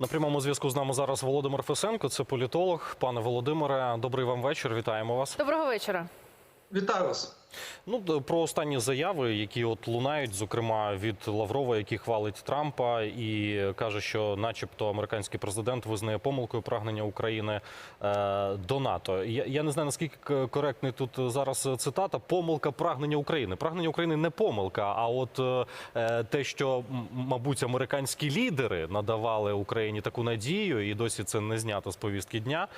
На прямому зв'язку з нами зараз Володимир Фесенко, це політолог. Пане Володимире, добрий вам вечір. Вітаємо вас. Доброго вечора. Вітаю вас. Ну про останні заяви, які от лунають, зокрема від Лаврова, який хвалить Трампа і каже, що, начебто, американський президент визнає помилкою прагнення України е, до НАТО. Я, я не знаю наскільки коректний тут зараз цитата. Помилка прагнення України. Прагнення України не помилка. А от е, е, те, що мабуть американські лідери надавали Україні таку надію, і досі це не знято з повістки дня.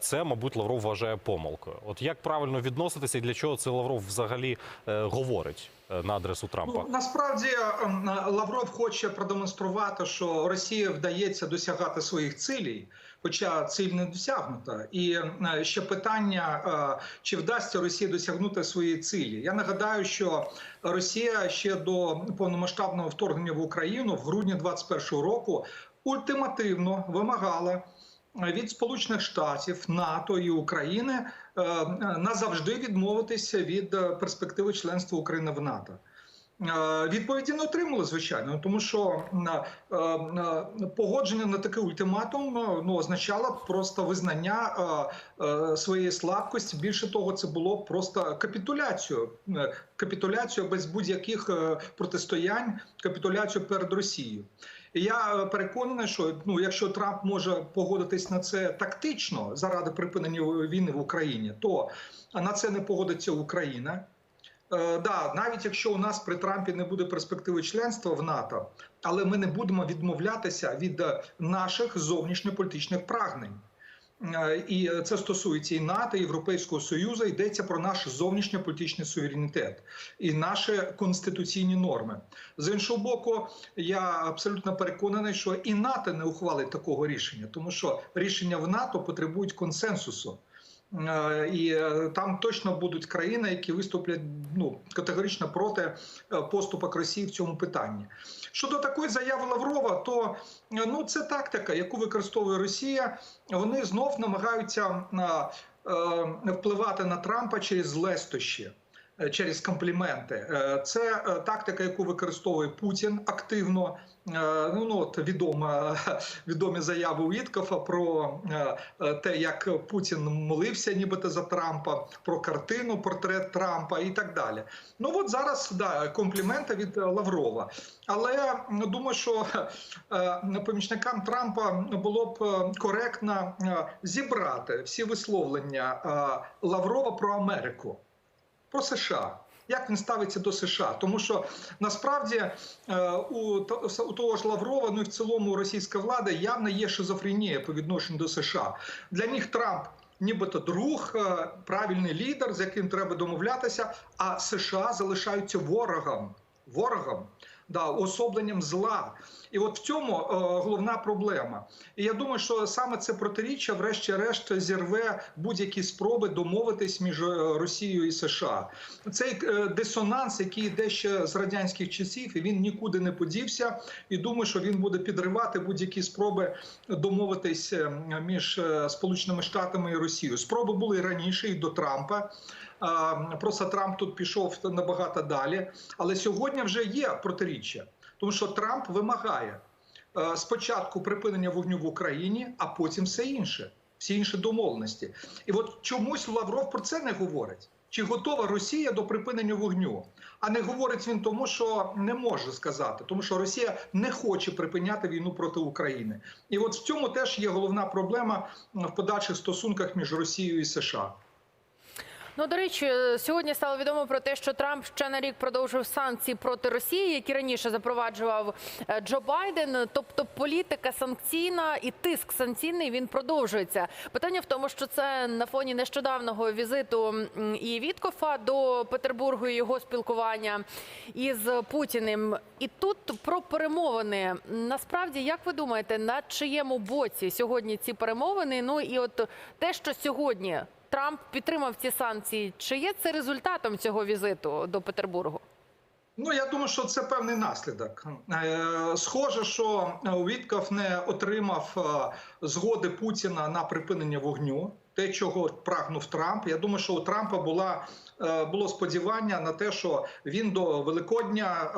це, мабуть, Лавров вважає помилкою. От як правильно відноситися і для чого це Лавров взагалі е, говорить е, на адресу Трампа? Ну, насправді ем, Лавров хоче продемонструвати, що Росія вдається досягати своїх цілей, хоча ціль не досягнута. І е, ще питання, е, чи вдасться Росії досягнути свої цілі. Я нагадаю, що Росія ще до повномасштабного вторгнення в Україну в грудні 2021 року ультимативно вимагала. Від Сполучених Штатів, НАТО і України е, назавжди відмовитися від е, перспективи членства України в НАТО. Е, Відповіді не отримали, звичайно, тому що погодження на такий ультиматум ну, означало просто визнання своєї слабкості. Більше того, це було просто капітуляцію, капітуляцію без будь-яких протистоянь, капітуляцію перед Росією. Я переконаний, що ну, якщо Трамп може погодитись на це тактично заради припинення війни в Україні, то на це не погодиться Україна. Е, да, навіть якщо у нас при Трампі не буде перспективи членства в НАТО, але ми не будемо відмовлятися від е, наших зовнішньополітичних прагнень. Е, І це стосується і НАТО, і Європейського Союзу. Йдеться про наш зовнішньополітичний суверенітет і наші конституційні норми. З іншого боку, я абсолютно переконаний, що і НАТО не ухвалить такого рішення, тому що рішення в НАТО потребують консенсусу. Е, І е, там точно будуть країни, які виступлять ну категорично проти е, поступок Росії в цьому питанні. Щодо такої заяви Лаврова, то ну це тактика, яку використовує Росія. Вони знов намагаються впливати на Трампа через лестощі. Е, Через компліменти Е, це е, тактика, яку використовує Путін активно. Ну, ну от відома відомі заяви Уіткофа про те, як Путін молився, нібито за Трампа, про картину, портрет Трампа і так далі. Ну от зараз да компліменти від Лаврова. Але думаю, що помічникам Трампа було б коректно зібрати всі висловлення Лаврова про Америку, про США. Як він ставиться до США, тому що насправді е, у, у того ж Лаврова, ну і в цілому російська влада явно є шизофренія по відношенню до США. Для них Трамп нібито друг, е, правильний лідер, з яким треба домовлятися. А США залишаються ворогом. Ворогом, да, особленням зла. І от в цьому е, головна проблема. І я думаю, що саме це протиріччя, врешті-решт, зірве будь-які спроби домовитись між е, Росією і США. Цей е, дисонанс, який йде ще з радянських часів, і він нікуди не подівся. І думаю, що він буде підривати будь-які спроби домовитись е, між е, Сполученими Штатами і Росією. Спроби були раніше, і до Трампа. Просто Трамп тут пішов набагато далі. Але сьогодні вже є протиріччя, тому що Трамп вимагає е, спочатку припинення вогню в Україні, а потім все інше, всі інші домовленості. І от чомусь Лавров про це не говорить. Чи готова Росія до припинення вогню? А не говорить він тому, що не може сказати, тому що Росія не хоче припиняти війну проти України. І от в цьому теж є головна проблема в подальших стосунках між Росією і США. Ну до речі, сьогодні стало відомо про те, що Трамп ще на рік продовжив санкції проти Росії, які раніше запроваджував е, Джо Байден. Тобто політика санкційна і тиск санкційний він продовжується. Питання в тому, що це на фоні нещодавнього візиту і Віткофа до Петербургу і його спілкування із Путіним. І тут про перемовини. Насправді, як ви думаєте, на чиєму боці сьогодні ці перемовини? Ну і от те, що сьогодні. Трамп підтримав ці санкції. Чи є це результатом цього візиту до Петербургу? Ну я думаю, що це певний наслідок. Е, Схоже, що Вітков не отримав е, згоди Путіна на припинення вогню. Те, чого прагнув Трамп. Я думаю, що у Трампа була е, було сподівання на те, що він до Великодня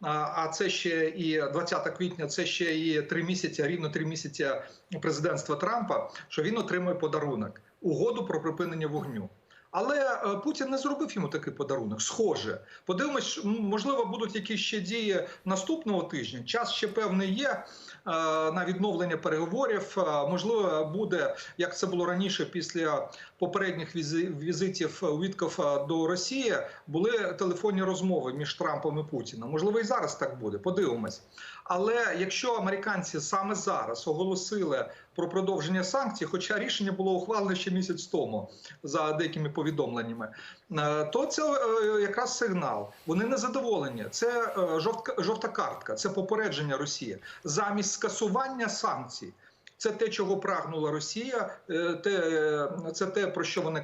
а це ще і 20 квітня, це ще і три місяці, рівно три місяці президентства Трампа, що він отримує подарунок угоду про припинення вогню. Але е, Путін не зробив йому такий подарунок. Схоже, подивимось, можливо, будуть якісь ще дії наступного тижня. Час ще певний є е, на відновлення переговорів. Е, Можливо, буде як це було раніше після попередніх візи- візитів Віткофа до Росії. Були телефонні розмови між Трампом і Путіним. Можливо, і зараз так буде. Подивимось. Але якщо американці саме зараз оголосили про продовження санкцій, хоча рішення було ухвалене ще місяць тому за деякими повідомленнями, е, то це е, якраз сигнал. Вони не задоволені. Це е, жовтка жовта картка, це попередження Росії замість скасування санкцій. Це те, чого прагнула Росія. Те, це те, про що вони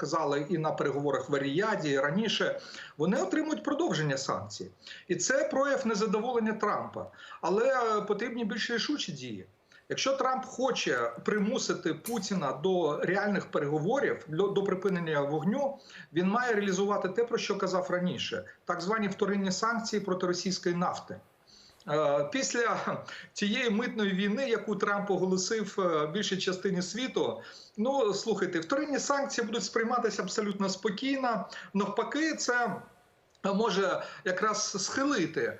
казали і на переговорах в Аріаді, і раніше. Вони отримують продовження санкцій, і це прояв незадоволення Трампа. Але потрібні більш рішучі дії. Якщо Трамп хоче примусити Путіна до реальних переговорів до, припинення вогню, він має реалізувати те, про що казав раніше: так звані вторинні санкції проти російської нафти. Е, Після тієї митної війни, яку Трамп оголосив е, більшій частині світу, ну слухайте, вторинні санкції будуть сприйматися абсолютно спокійно. Навпаки, це може якраз схилити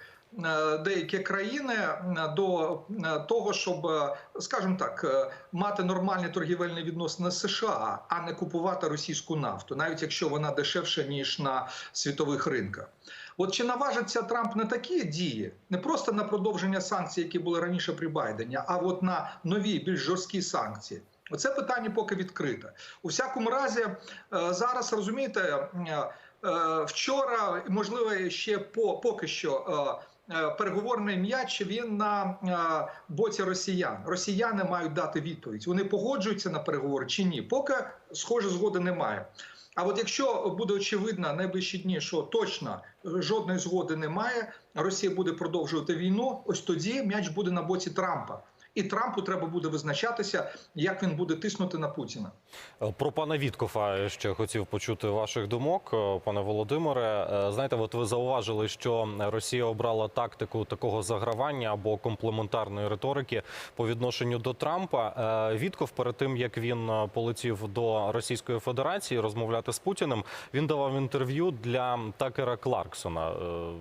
деякі країни е, до е, того, щоб, е, скажімо так, е, мати нормальні торгівельні відносини з США, а не купувати російську нафту, навіть якщо вона дешевша ніж на світових ринках. От чи наважиться Трамп на такі дії, не просто на продовження санкцій, які були раніше при Байдені, а от на нові більш жорсткі санкції? Оце питання поки відкрите. У всякому разі, е, зараз розумієте, е, е, вчора, можливо, ще по поки що. Е, Переговорний м'яч він на е, боці росіян. Росіяни мають дати відповідь. Вони погоджуються на переговори чи ні? Поки схоже згоди немає. А от якщо буде очевидно найближчі дні, що точно жодної згоди немає, Росія буде продовжувати війну. Ось тоді м'яч буде на боці Трампа, і Трампу треба буде визначатися, як він буде тиснути на Путіна. Е, Про пана Віткофа ще хотів почути ваших думок, е, пане Володимире. Е, Знаєте, от ви зауважили, що Росія обрала тактику такого загравання або комплементарної риторики по відношенню до Трампа. Вітков перед тим як він полетів до Російської Федерації розмовляти з Путіним, він давав інтерв'ю для Такера Кларксона.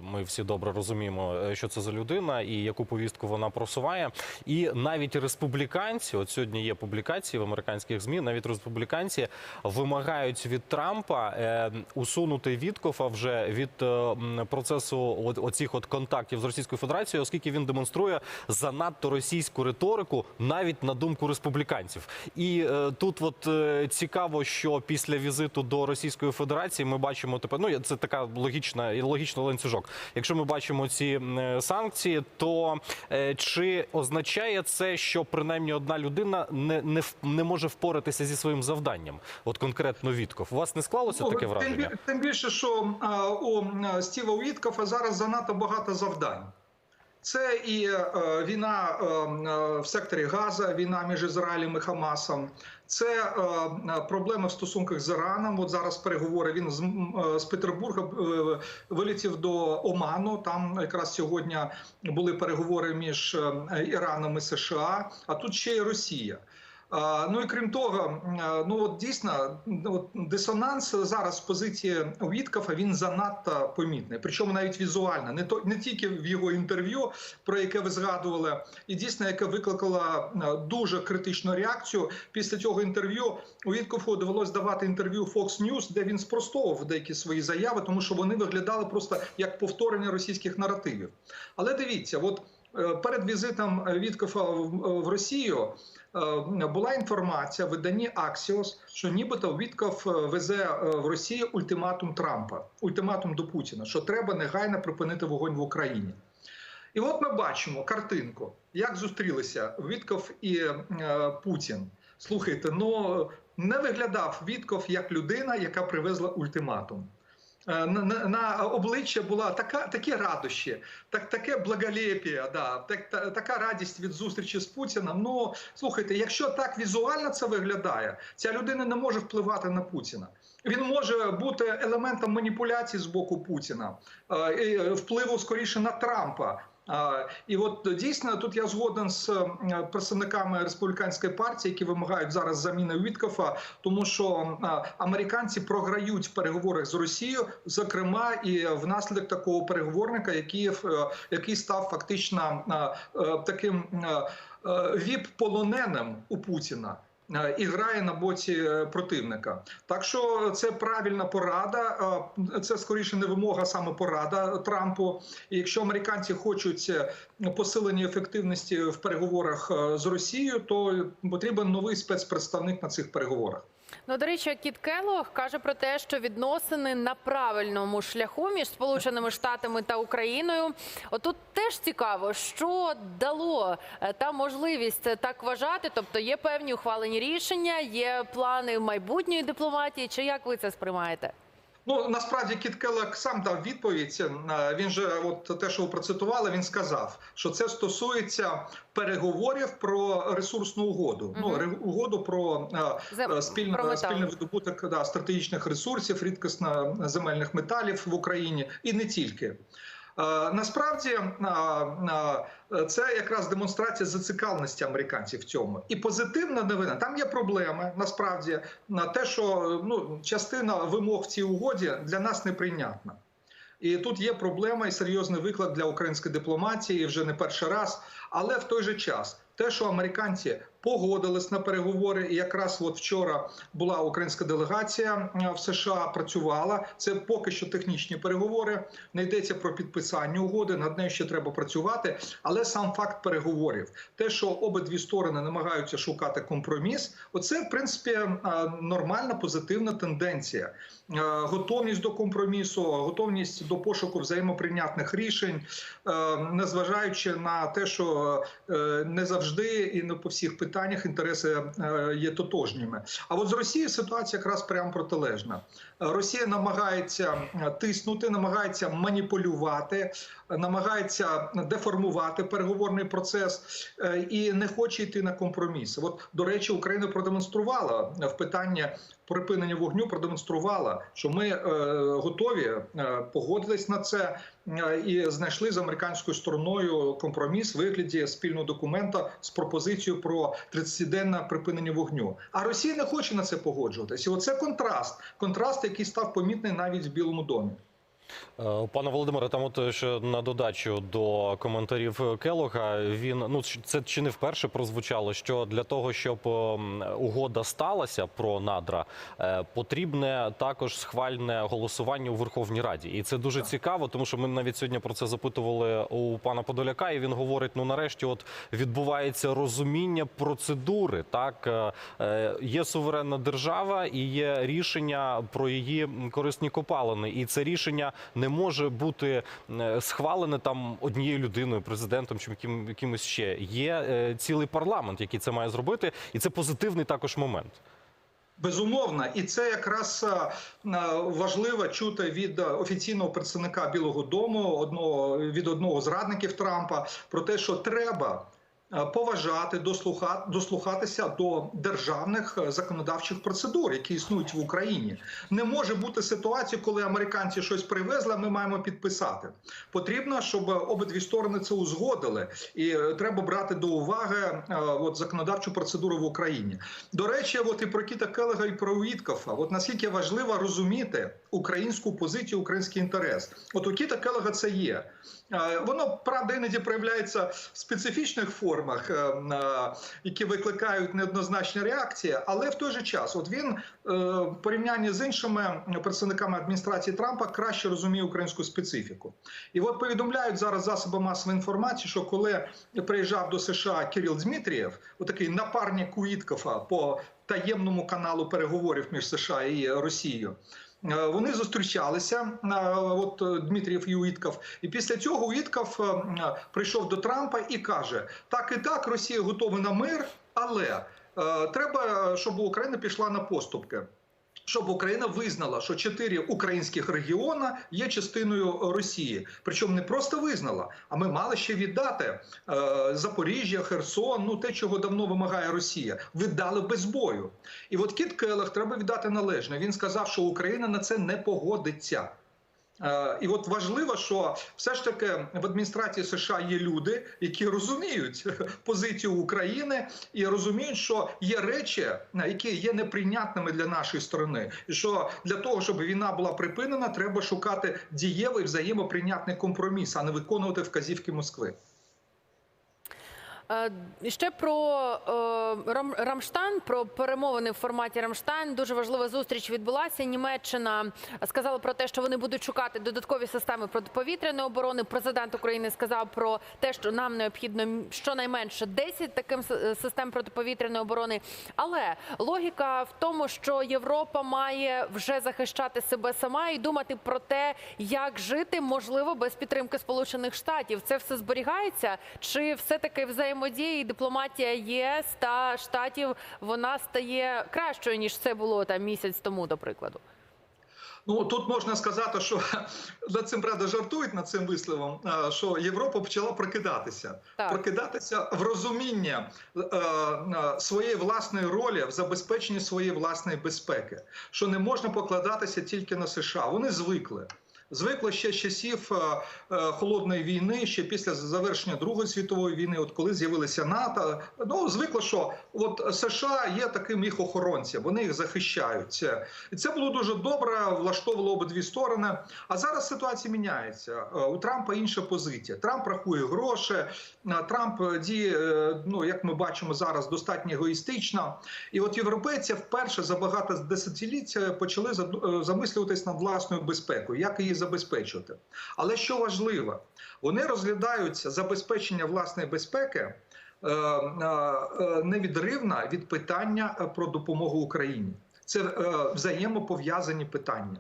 Ми всі добре розуміємо, що це за людина і яку повістку вона просуває. І навіть республіканці, от сьогодні є публікації в американських змі. Навіть республіканці вимагають від Трампа е, усунути Віткофа вже від е, процесу оцих от контактів з Російською Федерацією, оскільки він демонструє занадто російську риторику, навіть на думку республіканців. І е, тут от цікаво, що після візиту до Російської Федерації ми бачимо тепер. Ну це така логічна і логічний ланцюжок. Якщо ми бачимо ці санкції, то чи означає це, що принаймні одна людина не, не, не може впоратися зі своїм завданням? От конкретно Вітков. У вас не склалося Ну, таке враження? тим більше, що а, у Стіва Уіткофа зараз занадто багато завдань. Це і е, війна е, в секторі Газа, війна між Ізраїлем і Хамасом. Це е, проблеми в стосунках з Іраном. От зараз переговори. Він з, Петербурга вилетів до Оману. Там якраз сьогодні були переговори між Іраном і США. А тут ще й Росія. Ну і крім того, ну от дійсно от дисонанс зараз позиції Віткафа він занадто помітний. Причому навіть візуально, не то не тільки в його інтерв'ю, про яке ви згадували, і дійсно яке викликало е, дуже критичну реакцію. Після цього інтерв'ю у Віткофу довелось давати інтерв'ю Fox News, де він спростовував деякі свої заяви, тому що вони виглядали просто як повторення російських наративів. Але дивіться, от перед візитом Віткофа в Росію. Е, була інформація в виданні Axios, що нібито Вітков е, везе е, в Росію ультиматум Трампа, ультиматум до Путіна, що треба негайно припинити вогонь в Україні. І от ми бачимо картинку, як зустрілися Вітков і е, Путін. Слухайте, ну не виглядав Вітков як людина, яка привезла ультиматум. Е, На, на, обличчя була така, такі радощі, так, таке благолепія, да, так, та, така радість від зустрічі з Путіним. Ну, слухайте, якщо так візуально це виглядає, ця людина не може впливати на Путіна. Він може бути елементом маніпуляції з боку Путіна, е, і впливу скоріше на Трампа. І от дійсно тут я згоден з представниками республіканської партії, які вимагають зараз заміни Віткофа, тому що американці програють в переговорах з Росією, зокрема і внаслідок такого переговорника, який, е, який став фактично е, таким е, е, віп-полоненим у Путіна. Е, І грає на боці е, противника, так що це правильна порада. е, Це скоріше не вимога, саме порада Трампу. І якщо американці хочуть посилення ефективності в переговорах з Росією, то потрібен новий спецпредставник на цих переговорах. Ну, до речі, Кіт Келлог каже про те, що відносини на правильному шляху між Сполученими Штатами та Україною. Отут теж цікаво, що дало е, та можливість так вважати. Тобто є певні ухвалені рішення, є плани майбутньої дипломатії. Чи як ви це сприймаєте? Ну насправді Кіт Келлог сам дав відповідь. Е, Він же, от те, що ви процитували, він сказав, що це стосується переговорів про ресурсну угоду. Ну Мгм. угоду про е, Зем- е, спільно, про спільний видобуток да, стратегічних ресурсів, рідкісно земельних металів в Україні і не тільки. Е, Насправді е, е, це якраз демонстрація зацікавленості американців в цьому. І позитивна новина там є проблеми. Насправді на те, що ну частина вимог в цій угоді для нас неприйнятна. І тут є проблема і серйозний виклик для української дипломатії вже не перший раз. Але в той же час те, що американці погодились на переговори, і якраз от вчора була українська делегація е, в США, працювала. Це поки що технічні переговори. Не йдеться про підписання угоди. Над нею ще треба працювати. Але сам факт переговорів, те, що обидві сторони намагаються шукати компроміс, оце в принципі е, нормальна позитивна тенденція. Е, Готовність до компромісу, готовність до пошуку взаємоприйнятних рішень, незважаючи на те, що не завжди і не по всіх питаннях інтереси е, є тотожніми. А от з Росією ситуація якраз прямо протилежна. Росія намагається е, тиснути, намагається маніпулювати, намагається деформувати переговорний процес е, і не хоче йти на компроміс. От до речі, Україна продемонструвала в питанні припинення вогню, продемонструвала, що ми е, готові е, погодитись на це е, і знайшли з американською стороною компроміс в вигляді спільного документа з пропозицією про 30-денне припинення вогню. А Росія не хоче на це погоджуватися. Оце контраст, контраст, який став помітний навіть в Білому домі. Е, Пане Володимире, там от ще на додачу до коментарів Келога, він ну це чи не вперше прозвучало, що для того, щоб угода сталася про надра, е, потрібне також схвальне голосування у Верховній Раді, і це дуже цікаво, тому що ми навіть сьогодні про це запитували у пана Подоляка, і він говорить: ну нарешті, от відбувається розуміння процедури. Так е, є суверенна держава і є рішення про її корисні копалини, і це рішення не може бути е, схвалене там однією людиною, президентом чи яким, якимось ще. Є е, цілий парламент, який це має зробити, і це позитивний також момент. Безумовно, і це якраз е, важливо чути від офіційного представника Білого Дому, одного від одного з радників Трампа, про те, що треба. Е, Поважати, дослухати, дослухатися до державних е, законодавчих процедур, які існують в Україні, не може бути ситуації, коли американці щось привезли. Ми маємо підписати. Потрібно, щоб обидві сторони це узгодили, і е, треба брати до уваги от законодавчу процедуру в Україні. До речі, от і про Кіта Келега, і про Уіткофа. От наскільки важливо розуміти українську позицію, український інтерес. От у Кіта Келега це є. Воно правда іноді проявляється в специфічних формах, е, е, які викликають неоднозначні реакції, але в той же час, от він е, в порівнянні з іншими представниками адміністрації Трампа краще розуміє українську специфіку. І от повідомляють зараз засоби масової інформації, що коли приїжджав до США Кирил Дмитрієв, отакий напарник Уіткофа по таємному каналу переговорів між США і Росією. Е, Вони зустрічалися, е, от Дмитрів і Уітков. І після цього Уітков е, е, прийшов до Трампа і каже: так і так, Росія готова на мир, але е, треба, щоб Україна пішла на поступки. Щоб Україна визнала, що чотири українських регіони є частиною Росії. Причому не просто визнала, а ми мали ще віддати е, Запоріжжя, Херсон, ну те, чого давно вимагає Росія. Віддали без бою. І от Кіт Келех треба віддати належне. Він сказав, що Україна на це не погодиться. Е, І от важливо, що все ж таки в адміністрації США є люди, які розуміють позицію України і розуміють, що є речі, е, які є неприйнятними для нашої сторони, і що для того, щоб війна була припинена, треба шукати дієвий взаємоприйнятний компроміс, а не виконувати вказівки Москви. Е, Ще про е, Рамштайн, про перемовини в форматі Рамштайн. Дуже важлива зустріч відбулася. Німеччина сказала про те, що вони будуть шукати додаткові системи протиповітряної оборони. Президент України сказав про те, що нам необхідно щонайменше 10 таким систем протиповітряної оборони. Але логіка в тому, що Європа має вже захищати себе сама і думати про те, як жити можливо без підтримки Сполучених Штатів. Це все зберігається, чи все таки взаємодія і дипломатія єС та штатів вона стає кращою ніж це було там місяць тому, до прикладу. Ну тут можна сказати, що над цим правда жартують над цим висловом, що Європа почала прокидатися, Так. прокидатися в розуміння е, е, своєї власної ролі в забезпеченні своєї власної безпеки, що не можна покладатися тільки на США. Вони звикли. Звикли ще з часів е, е, холодної війни, ще після завершення Другої світової війни, от коли з'явилися НАТО, ну звикли, що от США є таким їх охоронцем, вони їх захищають. І це було дуже добре, влаштовувало обидві сторони. А зараз ситуація міняється. Е, У Трампа інша позиція. Трамп рахує гроші. Трамп діє, ну як ми бачимо зараз, достатньо егоїстично. І от європейці вперше за багато десятиліть почали замислюватись над власною безпекою, як її забезпечувати. Але що важливо, вони розглядаються забезпечення власної безпеки. е, е, Невідривно від питання е, про допомогу Україні. Це взаємопов'язані питання.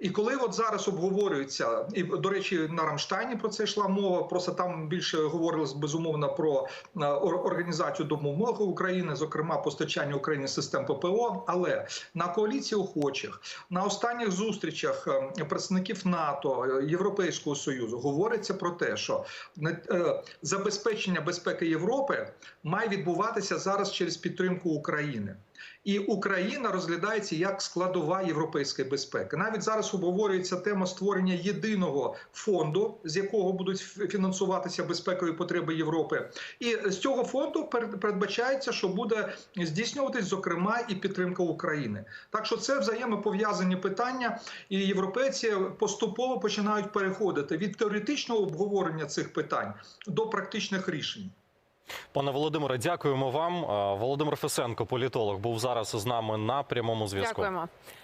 І коли от зараз обговорюється, і до речі, на Рамштайні про це йшла мова. Просто там більше говорилось безумовно про е, організацію допомоги України, зокрема постачання Україні систем ППО. Але на коаліції охочих на останніх зустрічах е, представників НАТО е, Європейського союзу говориться про те, що забезпечення безпеки Європи має відбуватися зараз через підтримку України. І Україна розглядається як складова європейської безпеки. Навіть зараз обговорюється тема створення єдиного фонду, з якого будуть фінансуватися безпекові потреби Європи. І з цього фонду пер- передбачається, що буде здійснюватись зокрема і підтримка України. Так що це взаємопов'язані питання, і європейці поступово починають переходити від теоретичного обговорення цих питань до практичних рішень. Пане Володимире, дякуємо вам. Володимир Фесенко, політолог, був зараз з нами на прямому зв'язку. Дякуємо.